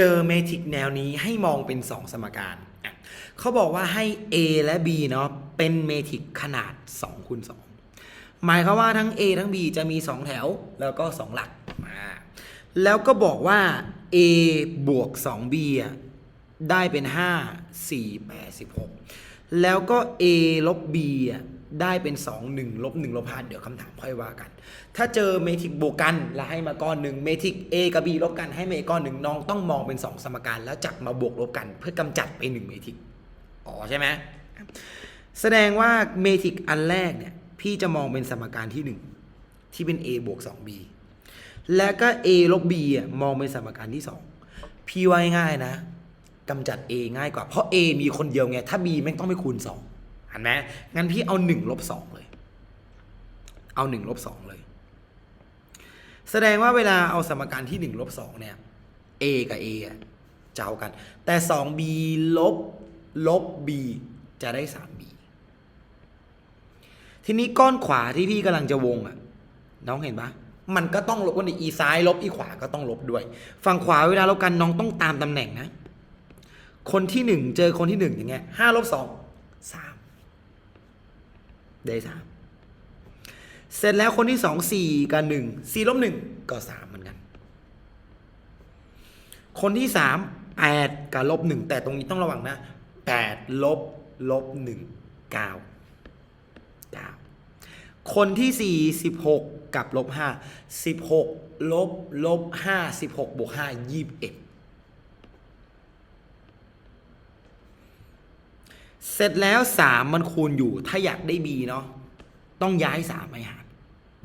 เจอเมทริกแนวนี้ให้มองเป็น 2 สมการ เขาบอกว่าให้ A และ B เนาะเป็นเมทริกขนาด2คูณ2หมายความว่าทั้ง A ทั้ง B จะมี 2 แถวแล้วก็ 2 หลักมาแล้วก็บอกว่า A บวก 2B อะได้เป็น 5 4 8 16 แล้วก็ A ลบ B อะ ได้เป็น 2 1ลบ1ลบ5เดี๋ยวคำถามค่อยว่ากัน ถ้าเจอเมทริกบวกกันแล้วให้มาก้อนหนึ่งเมทริก A กับ B ลบกันให้มาอีกก้อนหนึ่งน้องต้องมองเป็น 2 สมการแล้วจับมาบวกลบกัน เพื่อกำจัดไป1เมทริกอ๋อใช่ไหมแสดงว่าเมทริกอันแรกเนี่ยพี่จะมองเป็นสมการที่ 1 ที่เป็น A บวก 2B และก็ A ลบ B อะมองเป็นสมการที่ 2 พี่ว่าง่ายนะกำจัด A ง่ายกว่าเพราะ A มีคนเดียวไงถ้า B แม่งต้องไปคูณ 2 นไหมงั้นพี่เอา1ลบ2เลย เอา1ลบ2เลย แสดงว่าเวลาเอาสมการที่1ลบ2เนี่ย a กับ a อจะเอากัน แต่ 2b ลบลบ b จะได้ 3b ทีนี้ก้อนขวาที่พี่กำลังจะวงอะ น้องเห็นปะมันก็ต้องลบกันอีซ้ายลบอีขวาก็ต้องลบด้วย ฝั่งขวาเวลาลบกันน้องต้องตามตำแหน่งนะ คนที่หนึ่งเจอคนที่หนึ่งอย่างเงี้ยห้าลบสองสาม ได้สามเสร็จแล้วคนที่สองสี่กับหนึ่งสี่ลบหนึ่งก็สามเหมือนกัน คนที่สามแปดกับลบหนึ่งแต่ตรงนี้ต้องระวังนะแปดลบลบหนึ่งเก้าเก้าคนที่สี่สิบหกกับลบห้าสิบหกลบลบห้าสิบหกบวกห้ายี่สิบเอ็ด เสร็จแล้วสามมันคูณอยู่ ถ้าอยากได้ b เนาะต้องย้ายสามไปหาร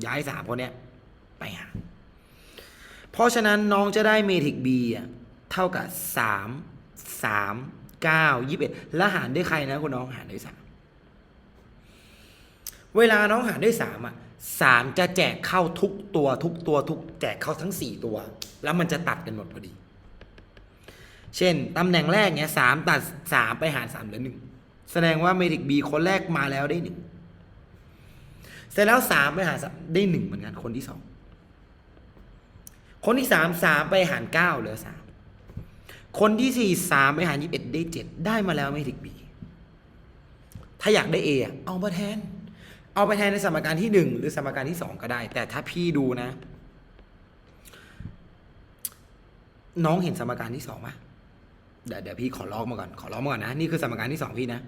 ย้ายสามคนเนี้ยไปหารเพราะฉะนั้นน้องจะได้เมทริก B อะเท่ากับสามสามเก้ายี่สิบเอ็ดแล้วหารด้วยใครนะคุณน้องหารด้วยสามเวลาน้องหารด้วยสามอะสามจะแจกเข้าทุกตัวทุกตัวทุกแจกเข้าทั้งสี่ตัว แล้วมันจะตัดกันหมดพอดี เช่นตำแหน่งแรกเนี้ยสามตัดสามไปหารสามเหลือหนึ่ง แสดงว่าเมทริก B คนแรกมาแล้วได้หนึ่งเสร็จแล้วสามไปหารสามได้หนึ่งเหมือนกันคนที่สองคนที่สามสามไปหารเก้าเหลือสามคนที่สี่สามไปหารยี่สิบเอ็ดได้เจ็ดได้มาแล้วไม่ถึงบีถ้าอยากได้เอเอามาแทน เอาไปแทนในสมการที่หนึ่งหรือสมการที่สองก็ได้ แต่ถ้าพี่ดูนะ น้องเห็นสมการที่สองไหม เดี๋ยวเดี๋ยวพี่ขอลอกมาก่อน ขอลอกมาก่อนนะ นี่คือสมการที่สองพี่นะ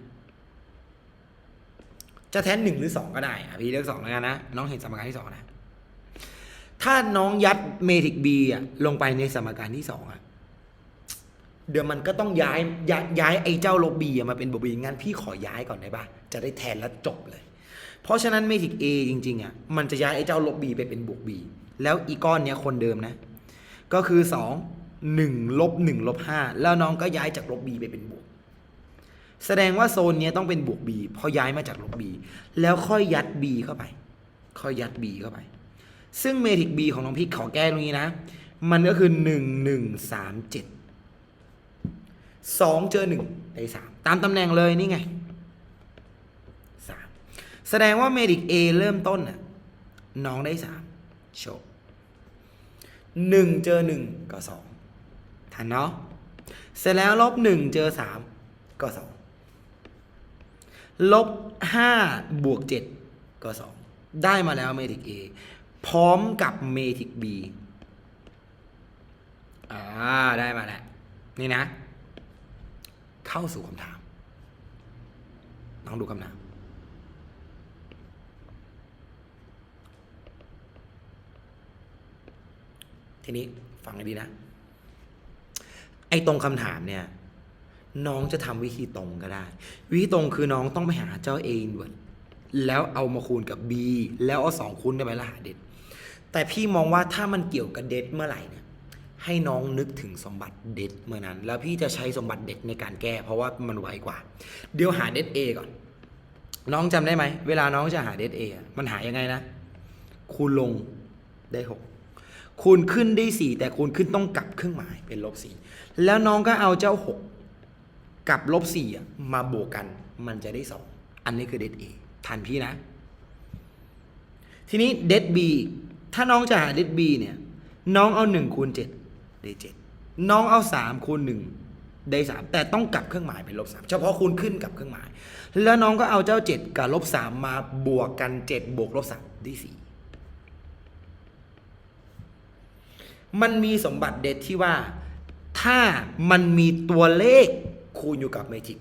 จะแทนหนึ่งหรือสองก็ได้อะพี่เลือกสองแล้วกันนะ น้องเห็นสมการที่สองนะ ถ้าน้องยัดเมทริกบีอะลงไปในสมการที่สองอะ เดี๋ยวมันก็ต้องย้ายย้ายย้ายไอ้เจ้าลบบีมาเป็นบวกบีงั้นพี่ขอย้ายก่อนได้ปะจะได้แทนแล้วจบเลย เพราะฉะนั้นเมทริก A จริงๆอะมันจะย้ายไอ้เจ้าลบบีไปเป็นบวกบีแล้วอีก้อนเนี้ยคนเดิมนะ ก็คือสอง หนึ่งลบหนึ่งลบห้าแล้วน้องก็ย้ายจากลบบีไปเป็นบวก แสดงว่าโซนนี้ต้องเป็นบวก b พอย้ายมาจากลบ b แล้วค่อยยัด b เข้าไป ค่อยยัด b เข้าไป ซึ่งเมทริก b ของน้องพี่ขอแก้ตรงนี้นะ มันก็คือหนึ่งหนึ่งสามเจ็ดสองเจอหนึ่งได้สามตามตำแหน่งเลยนี่ไงสามแสดงว่าเมทริก a เริ่มต้นน่ะน้องได้สามโชว์หนึ่งเจอหนึ่งก็สอง ทันเนาะเสร็จแล้วลบหนึ่งเจอสามก็สองลบห้าบวกเจ็ดก็สองได้มาแล้วเมทริก A พร้อมกับเมทริก B อ่าได้มาแล้ว นี่นะ เข้าสู่คำถามลองดูคำถามทีนี้ฟังให้ดีนะ ตรงคำถามเนี่ย น้องจะทำวิธีตรงก็ได้ วิธีตรงคือน้องต้องไปหาเจ้า A ด่วนแล้วเอามาคูณกับ B แล้วเอาสองคูณได้ไหมล่ะหาเด็ดแต่พี่มองว่าถ้ามันเกี่ยวกับเด็ดเมื่อไหร่เนี่ยให้น้องนึกถึงสมบัติเด็ดเมื่อนั้น แล้วพี่จะใช้สมบัติเด็ดในการแก้ เพราะว่ามันไวกว่า เดี๋ยวหาเด็ด A ก่อน น้องจำได้ไหม เวลาน้องจะหาเด็ด A อมันหายังไงนะ คูณลงได้หก คูณขึ้นได้สี่แต่คูณขึ้นต้องกลับเครื่องหมายเป็นลบสี่แล้วน้องก็เอาเจ้าหกกับลบสี่มาบวกกัน มันจะได้สองอันนี้คือเด d เอทันพี่นะ ทีนี้เด d บีถ้าน้องจะหาเด d บีเนี่ย น้องเอาหนึ่งคูณเจ็ดได้เจ็ดน้องเอาสามคูณหนึ่งได้สามแต่ต้องกลับเครื่องหมายเป็นลบสามเฉพาะคูณขึ้นกับเครื่องหมาย แล้วน้องก็เอาเจ้าเจ็ดกับลบสามมาบวกกันเจ็ดบวกลบสามได้สี่ มันมีสมบัติเด็ดที่ว่า ถ้ามันมีตัวเลขคูณอยู่กับเมจิก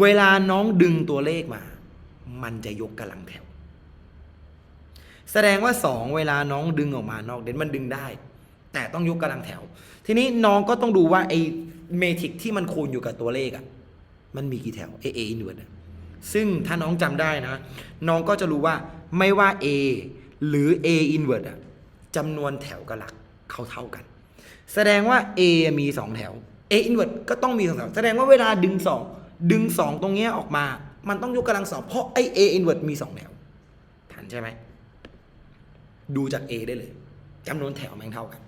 เวลาน้องดึงตัวเลขมา มันจะยกกำลังแถว แสดงว่าสองเวลาน้องดึงออกมานอกเด่นมันดึงได้ แต่ต้องยกกำลังแถว ทีนี้น้องก็ต้องดูว่าไอ้เมทริกที่มันคูณอยู่กับตัวเลขอะ่ะมันมีกี่แถว A A inverse อะซึ่งถ้าน้องจำได้นะ น้องก็จะรู้ว่าไม่ว่า A หรือ A inverse อะจำนวนแถวกับหลัก เขาเท่ากัน แสดงว่า A มี 2 แถว A inverse ก็ต้องมีสองแถว แสดงว่าเวลาดึง 2 ดึง 2 ตรงเนี้ยออกมา มันต้องยกกำลังสองเพราะไอ A inverse มี 2 แถวทันใช่ไหม ดูจาก A ได้เลยจำนวนแถวแม่งเท่ากัน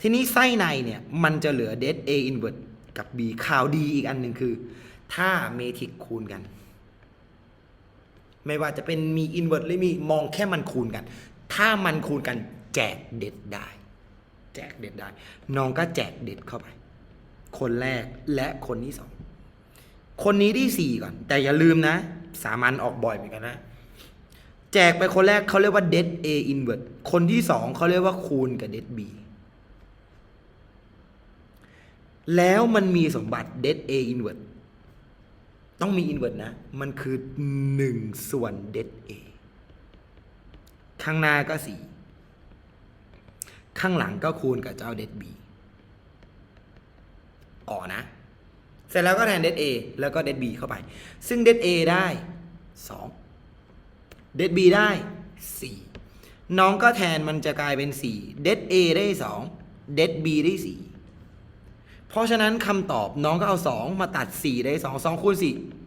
ทีนี้ไส้ในเนี่ย มันจะเหลือ dead A inverse กับ B ข่าวดีอีกอันหนึ่งคือ ถ้าเมทริกคูณกัน ไม่ว่าจะเป็นมี inverse หรือมีมองแค่มันคูณกัน ถ้ามันคูณกันแจกเด็ดได้ แจกเด็ดได้ น้องก็แจกเด็ดเข้าไป คนแรกและคนที่สอง คนนี้ที่สี่ก่อน แต่อย่าลืมนะ สามัญออกบ่อยเหมือนกันนะ แจกไปคนแรกเขาเรียกว่า dead A inverse คนที่สองเขาเรียกว่าคูณกับ dead B แล้วมันมีสมบัติ dead A inverse ต้องมี inverse นะ มันคือหนึ่งส่วน dead A ข้างหน้าก็สี่ ข้างหลังก็คูณกับเจ้า dead B อ๋อนะ เสร็จแล้วก็แทน dead A แล้วก็ dead B เข้าไป ซึ่ง dead A ได้สองเดดบีได้ 4 น้องก็แทนมันจะกลายเป็น4เดด A ได้2เดด B ได้ 4 เพราะฉะนั้นคำตอบน้องก็เอา 2 มาตัด 4 ได้ 2 2คูณ4